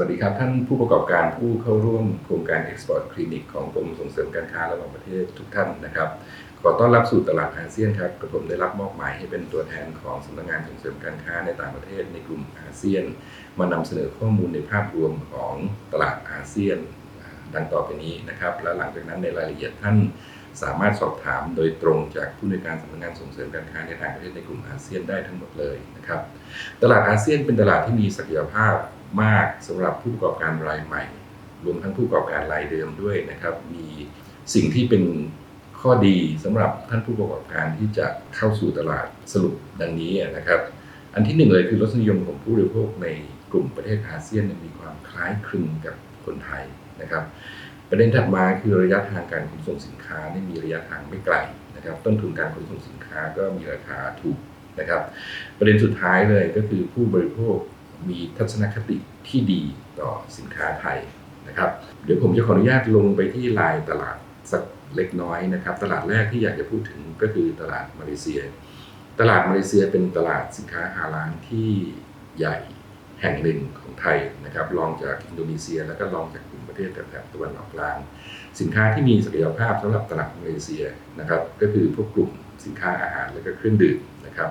วัสดีครับ ท่านผู้ประกอบการผู้เข้าร่วมโครงการ Export Clinic ของกรมส่งเสริมการค้าระหว่างประเทศทุกท่านนะครับ ขอต้อนรับสู่ตลาดอาเซียนครับกระผมได้รับมอบหมายให้เป็นตัวแทนของสำนักงานส่งเสริมการค้าในต่างประเทศในกลุ่มอาเซียน มานำเสนอข้อมูลในภาพรวมของตลาดอาเซียน ดังต่อไปนี้นะครับ และหลังจากนั้นในรายละเอียดท่านสามารถสอบถามโดยตรงจากผู้ในการสำนักงานส่งเสริมการค้าในต่างประเทศในกลุ่มอาเซียนได้ทั้งหมดเลยนะครับ ตลาดอาเซียนเป็นตลาดที่มีศักยภาพ มากสำหรับผู้ประกอบการรายใหม่ รวมทั้งผู้ประกอบการรายเดิมด้วยนะครับ มีสิ่งที่เป็นข้อดีสำหรับท่านผู้ประกอบการที่จะเข้าสู่ตลาดสรุปดังนี้นะครับ อันที่หนึ่งเลยคือรสนิยมของผู้บริโภคในกลุ่มประเทศอาเซียนมีความคล้ายคลึงกับคนไทยนะครับ ประเด็นถัดมาคือระยะทางการขนส่งสินค้านี่มีระยะทางไม่ไกลนะครับ ต้นทุนการขนส่งสินค้าก็มีราคาถูกนะครับ ประเด็นสุดท้ายเลยก็คือผู้บริโภค มีทัศนคติที่ดีต่อสินค้าไทยนะครับ เดี๋ยวผมจะขออนุญาตลงไปที่ลายตลาดสักเล็กน้อยนะครับ ตลาดแรกที่อยากจะพูดถึงก็คือตลาดมาเลเซีย ตลาดมาเลเซียเป็นตลาดสินค้าฮาลาลที่ใหญ่แห่งหนึ่งของไทยนะครับรองจากอินโดนีเซีย แล้วก็รองจากกลุ่มประเทศแถบตะวันออกกลาง สินค้าที่มีศักยภาพสำหรับตลาดมาเลเซียนะครับ ก็คือพวกกลุ่มสินค้าอาหารและก็เครื่องดื่มนะครับ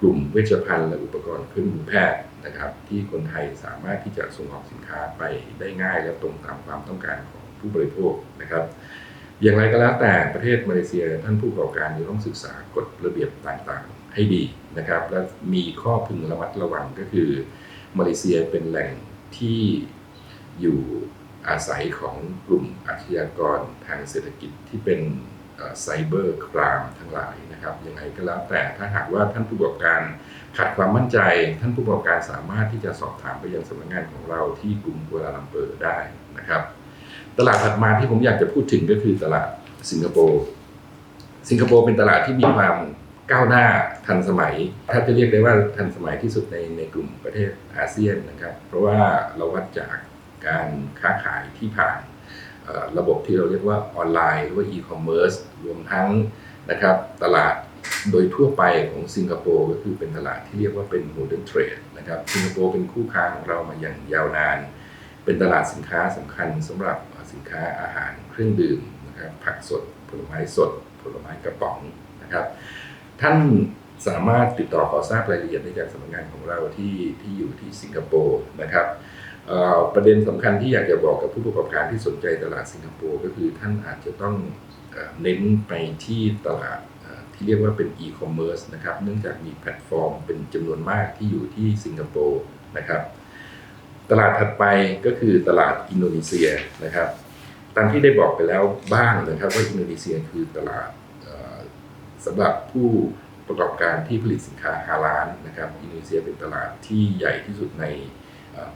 กลุ่มเวชภัณฑ์และอุปกรณ์เครื่องมือแพทย์ นะครับที่คนไทยสามารถที่จะส่งออกสินค้าไปได้ง่ายและตรงตามความต้องการของผู้บริโภคนะครับ อย่างไรก็แล้วแต่ประเทศมาเลเซียท่านผู้ประกอบการจะต้องศึกษากฎระเบียบต่างๆ ให้ดีนะครับ และมีข้อพึงระมัดระวังก็คือมาเลเซียเป็นแหล่งที่อยู่อาศัยของกลุ่มอาชญากรทางเศรษฐกิจที่เป็นไซเบอร์ครามทั้งหลายนะครับยังไงก็แล้วแต่ถ้าหากว่าท่านผู้ประกอบการ ขาดความมั่นใจท่านผู้ประกอบการสามารถที่จะสอบถามไปยังสำนักงานของเราที่กรุงกัวลาลัมเปอร์ได้นะครับ ตลาดถัดมาที่ผมอยากจะพูดถึงก็คือตลาดสิงคโปร์สิงคโปร์เป็นตลาดที่มีความก้าวหน้าทันสมัยถ้าจะเรียกได้ว่าทันสมัยที่สุดในในกลุ่มประเทศอาเซียนนะครับ เพราะว่าเราวัดจากการค้าขายที่ผ่านระบบที่เราเรียกว่าออนไลน์หรือว่าอีคอมเมิร์ซรวมทั้งนะครับตลาด โดยทั่วไปของสิงคโปร์ก็คือเป็นตลาดที่เรียกว่าเป็นโมเดิร์นเทรดนะครับสิงคโปร์เป็นคู่ค้าของเรามาอย่างยาวนาน เป็นตลาดสินค้าสำคัญสำหรับสินค้าอาหารเครื่องดื่มนะครับผักสด ผลไม้สด ผลไม้กระป๋องนะครับ ท่านสามารถติดต่อขอทราบรายละเอียดได้จากสำนักงานของเราที่ที่อยู่ที่สิงคโปร์นะครับประเด็นสำคัญที่อยากจะบอกกับผู้ประกอบการที่สนใจตลาดสิงคโปร์ก็คือท่านอาจจะต้องเน้นไปที่ตลาด เรียกว่าเป็นอีคอมเมิร์ซนะครับ เนื่องจากมีแพลตฟอร์มเป็นจำนวนมากที่อยู่ที่สิงคโปร์นะครับ ตลาดถัดไปก็คือตลาดอินโดนีเซียนะครับ ตามที่ได้บอกไปแล้วบ้างนะครับว่าอินโดนีเซียคือตลาดสำหรับผู้ประกอบการที่ผลิตสินค้าฮาลาลนะครับ อินโดนีเซียเป็นตลาดที่ใหญ่ที่สุดใน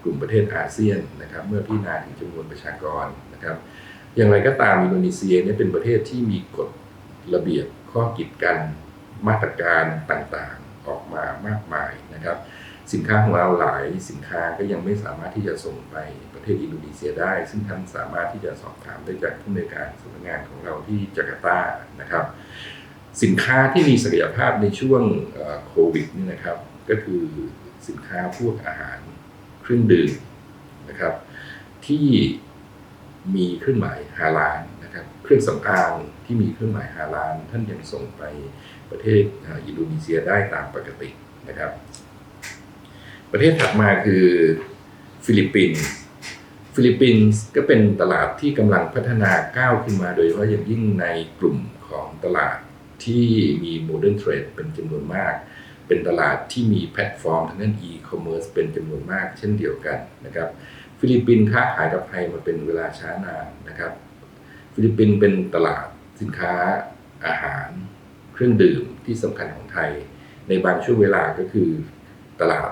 กลุ่มประเทศอาเซียนนะครับ เมื่อพิจารณาถึงจำนวนประชากรนะครับ อย่างไรก็ตามอินโดนีเซียเนี่ยเป็นประเทศที่มีกฎระเบียบ ข้อกีดกันมาตรการต่างๆออกมามากมายนะครับ สินค้าของเราหลายสินค้าก็ยังไม่สามารถที่จะส่งไปประเทศอินโดนีเซียได้ ซึ่งท่านสามารถที่จะสอบถามได้จากผู้ในวยการสำนักงานของเราที่จาการ์ตานะครับ สินค้าที่มีศักยภาพในช่วงโควิดนี่นะครับ ก็คือสินค้าพวกอาหารเครื่องดื่มนะครับ ที่มีเครื่องหมายฮาลาล เครื่องสำอางที่มีเครื่องหมายฮาลาลท่านยังส่งไปประเทศอินโดนีเซียได้ตามปกตินะครับ ประเทศถัดมาคือฟิลิปปินส์ฟิลิปปินส์ก็เป็นตลาดที่กำลังพัฒนาก้าวขึ้นมาโดยเฉพาะอย่างยิ่งในกลุ่มของตลาดที่มีโมเดิร์นเทรดเป็นจำนวนมาก เป็นตลาดที่มีแพลตฟอร์มทางด้านอีคอมเมิร์ซเป็นจำนวนมากเช่นเดียวกันนะครับ ฟิลิปปินส์ค้าขายกับไทยมาเป็นเวลาช้านานนะครับ ฟิลิปปินส์เป็นตลาดสินค้าอาหาร เครื่องดื่มที่สำคัญของไทย ในบางช่วงเวลาก็คือตลาด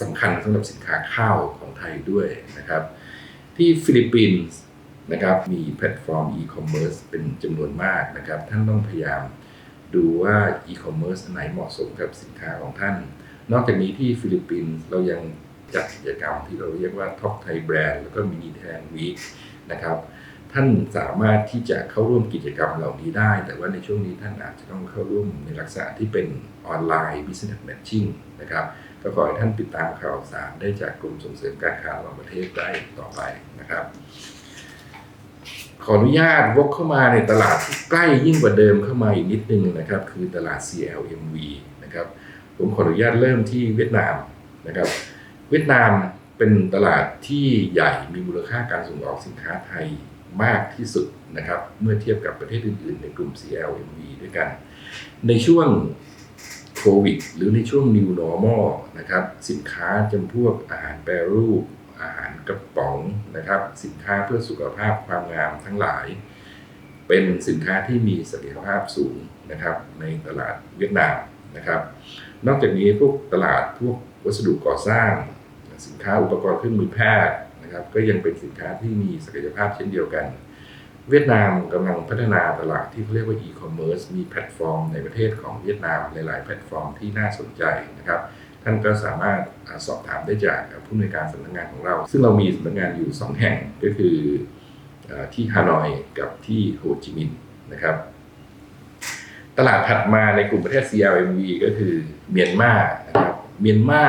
สำคัญสำหรับสินค้าข้าวของไทยด้วยนะครับ ที่ฟิลิปปินส์นะครับมีแพลตฟอร์มอีคอมเมิร์ซเป็นจำนวนมากนะครับ ท่านต้องพยายามดูว่าอีคอมเมิร์ซไหนเหมาะสมกับสินค้าของท่าน นอกจากนี้ที่ฟิลิปปินส์เรายังจัดกิจกรรมที่เราเรียกว่าท็อปไทยแบรนด์แล้วก็มินิแทนวีคนะครับ ท่านสามารถที่จะเข้าร่วมกิจกรรมเหล่านี้ได้ แต่ว่าในช่วงนี้ท่านอาจจะต้องเข้าร่วมในลักษณะที่เป็นออนไลน์ business matching นะครับก็ขอให้ท่านติดตามข่าวสารได้จากกรมส่งเสริมการค้าระหว่างประเทศได้ต่อไปนะครับ ขออนุญาตวกเข้ามาในตลาดที่ใกล้ยิ่งกว่าเดิมเข้ามาอีกนิดนึงนะครับ คือตลาด CLMV นะครับ ผมขออนุญาตเริ่มที่เวียดนามนะครับ เวียดนามเป็นตลาดที่ใหญ่มีมูลค่าการส่งออกสินค้าไทย มากที่สุดนะครับ เมื่อเทียบกับประเทศอื่น ๆ ในกลุ่ม CLMV ด้วยกัน ในช่วงโควิด หรือในช่วง New Normal นะครับ สินค้าจำพวกอาหารแปรรูป อาหารกระป๋องนะครับ สินค้าเพื่อสุขภาพความงามทั้งหลาย เป็นสินค้าที่มีศักยภาพสูงนะครับ ในตลาดเวียดนามนะครับ นอกจากนี้พวกตลาดพวกวัสดุก่อสร้าง สินค้าอุปกรณ์เครื่องมือแพทย์ นะครับก็ยังเป็นสินค้าที่มีศักยภาพเช่นเดียวกัน เวียดนามกำลังพัฒนาตลาดที่เขาเรียกว่า e-commerce มีแพลตฟอร์มในประเทศของเวียดนามหลาย ๆ แพลตฟอร์มที่น่าสนใจนะครับท่านก็สามารถสอบถามได้จากผู้อำนวยการสำนักงานของเรา ซึ่งเรามีสำนักงานอยู่ 2 แห่งก็คือเอ่อที่ฮานอยกับที่โฮจิมินห์นะครับ ตลาดถัดมาในกลุ่มประเทศ CLMV ก็คือเมียนมานะครับเมียนมา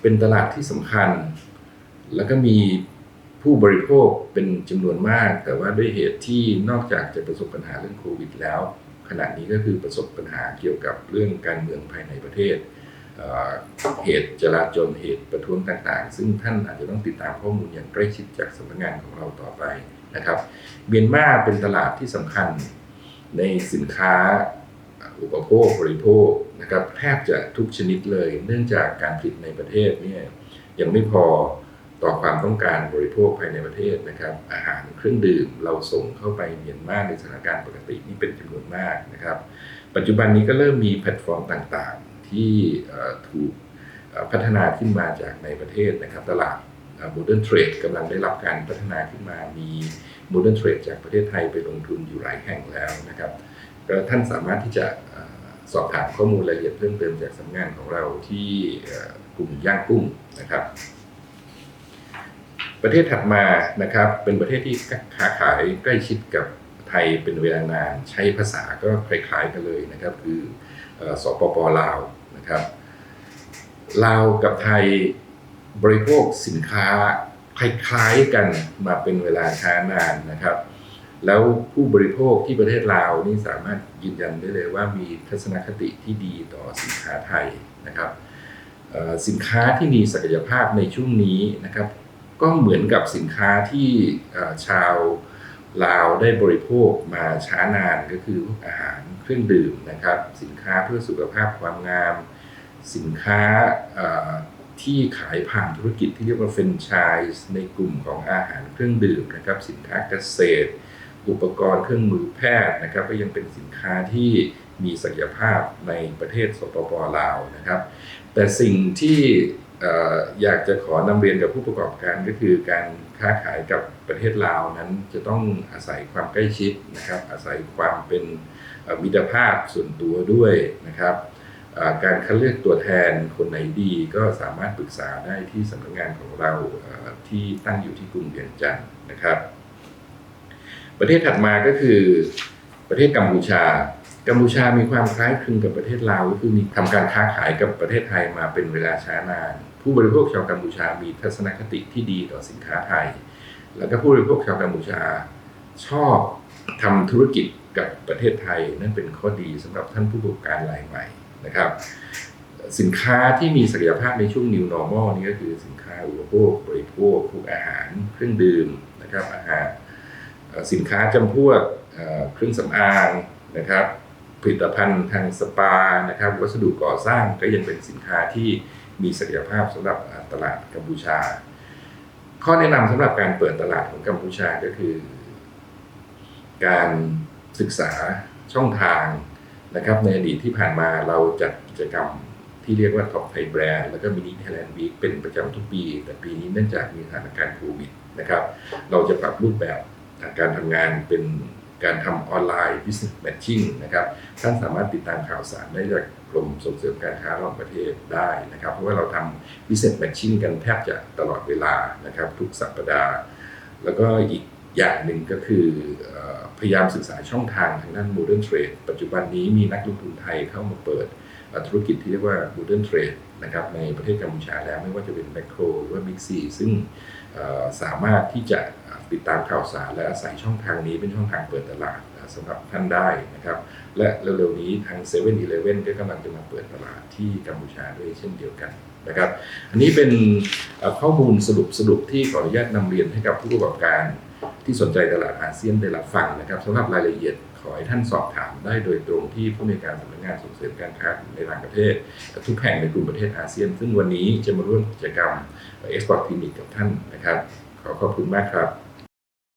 เป็นตลาดที่สำคัญ แล้วก็มีผู้บริโภคเป็นจำนวนมาก แต่ว่าด้วยเหตุที่นอกจากจะประสบปัญหาเรื่องโควิดแล้ว ขณะนี้ก็คือประสบปัญหาเกี่ยวกับเรื่องการเมืองภายในประเทศเเหตุจลาจลเหตุประท้วงต่างๆ ซึ่งท่านอาจจะต้องติดตามข้อมูลอย่างใกล้ชิดจากสำนักงานของเราต่อไปนะครับเมียนมาเป็นตลาดที่สำคัญในสินค้าอุปโภคบริโภคนะครับแทบจะทุกชนิดเลย เนื่องจากการผลิตในประเทศเนี่ยยังไม่พอ ต่อความต้องการบริโภคภายในประเทศนะครับ อาหารเครื่องดื่มเราส่งเข้าไปเมียนมาในสถานการณ์ปกตินี่เป็นจำนวนมากนะครับ ปัจจุบันนี้ก็เริ่มมีแพลตฟอร์มต่างๆ ที่ถูกพัฒนาขึ้นมาจากในประเทศนะครับ ตลาดโมเดิร์นเทรดกำลังได้รับการพัฒนาขึ้นมามีโมเดิร์นเทรดจากประเทศไทยไปลงทุนอยู่หลายแห่งแล้วนะครับก็ท่านสามารถที่จะสอบถามข้อมูลรายละเอียดเพิ่มเติมจากสำนักงานของเราที่กลุ่มย่างกุ้งนะครับ ประเทศถัดมานะครับเป็นประเทศที่ค้าขายใกล้ชิดกับไทยเป็นเวลานานใช้ภาษาก็คล้ายๆกันเลยนะครับ คืออ่อสปปลาวนะครับลาวกับไทยบริโภคสินค้าคล้ายๆกันมาเป็นเวลาช้านานนะครับ แล้วผู้บริโภคที่ประเทศลาวนี่สามารถยืนยันได้เลยว่ามีทัศนคติที่ดีต่อสินค้าไทยนะครับสินค้าที่มีศักยภาพในช่วงนี้นะครับ ก็เหมือนกับสินค้าที่ชาวลาวได้บริโภคมาช้านานก็คือพวกอาหารเครื่องดื่มนะครับ สินค้าเพื่อสุขภาพความงาม สินค้าที่ขายผ่านธุรกิจที่เรียกว่าเฟรนไชส์ในกลุ่มของอาหารเครื่องดื่มนะครับ สินค้าเกษตร อุปกรณ์เครื่องมือแพทย์นะครับ ก็ยังเป็นสินค้าที่มีศักยภาพในประเทศสปปลาวนะครับ แต่สิ่งที่ อยากจะขอนำเรียนกับผู้ประกอบการก็คือการค้าขายกับประเทศลาวนั้นจะต้องอาศัยความใกล้ชิดนะครับ อาศัยความเป็นมิตรภาพส่วนตัวด้วยนะครับการคัดเลือกตัวแทนคนไหนดีก็สามารถปรึกษาได้ที่สำนักงานของเราที่ตั้งอยู่ที่กรุงเวียงจันทร์นะครับ ประเทศถัดมาก็คือประเทศกัมพูชา กัมพูชามีความคล้ายคลึงกับประเทศลาวก็คือมีทำการค้าขายกับประเทศไทยมาเป็นเวลาช้านาน ผู้บริโภคชาวกัมพูชามีทัศนคติที่ดีต่อสินค้าไทย แล้วก็ผู้บริโภคชาวกัมพูชาชอบทำธุรกิจกับประเทศไทย นั่นเป็นข้อดีสำหรับท่านผู้ประกอบการรายใหม่นะครับ สินค้าที่มีศักยภาพในช่วง New Normal นี่ก็คือสินค้าอุปโภคบริโภคพวกอาหารเครื่องดื่มนะครับอาหารสินค้าจำพวกเอ่อเครื่องสำอางนะครับ ผลิตภัณฑ์ทางสปานะครับ วัสดุก่อสร้างก็ยังเป็นสินค้าที่มีศักยภาพสำหรับตลาดกัมพูชา ข้อแนะนำสำหรับการเปิดตลาดของกัมพูชาก็คือ การศึกษาช่องทางนะครับในอดีตที่ผ่านมาเราจัดกิจกรรมที่เรียกว่า Top Thai Brand แล้วก็ Mini Thailand Week เป็นประจำทุกปี แต่ปีนี้เนื่องจากมีสถานการณ์โควิดนะครับ เราจะปรับรูปแบบการทำงานเป็น การทำออนไลน์ business matching นะครับ ท่านสามารถติดตามข่าวสารได้จากกรมส่งเสริมการค้าระหว่างประเทศได้นะครับ เพราะว่าเราทำ business matching กันแทบจะตลอดเวลานะครับ ทุกสัปดาห์ แล้วก็อีกอย่างหนึ่งก็คืออพยายามศึกษาช่องทางทางด้าน modern trade ปัจจุบันนี้มีนักลงทุนไทยเข้ามาเปิด ธุรกิจที่เรียกว่า Modern Trade นะครับในประเทศกัมพูชาแล้วไม่ว่าจะเป็นแมคโครหรือว่า Big C ซึ่งสามารถที่จะติดตามข่าวสารและอาศัยช่องทางนี้เป็นช่องทางเปิดตลาดสำหรับท่านได้นะครับและเร็วๆนี้ทาง7 e เ e ่ e อก็กำลังจะมาเปิดตลาดที่กัมพูชาด้วยเช่นเดียวกันนะครับอันนี้เป็นข้อมูลสรุปสรุปที่ขออนุญาตนำเรียนให้กับผู้ประกอบการที่สนใจตลาดอาเซียนได้รับฟังนะครับสำหรับรายละเอียด อให้ท่านสอบถามได้โดยตรงที่ผู้มีการสำนักงานส่งเสริมการค้าในต่างประเทศ ทุกแห่งในกลุ่มประเทศอาเซียน ซึ่งวันนี้จะมาร่วมกิจกรรมเอ็กซ์พอร์ตคลินิกกับท่านนะครับ ขอขอบคุณมากครับ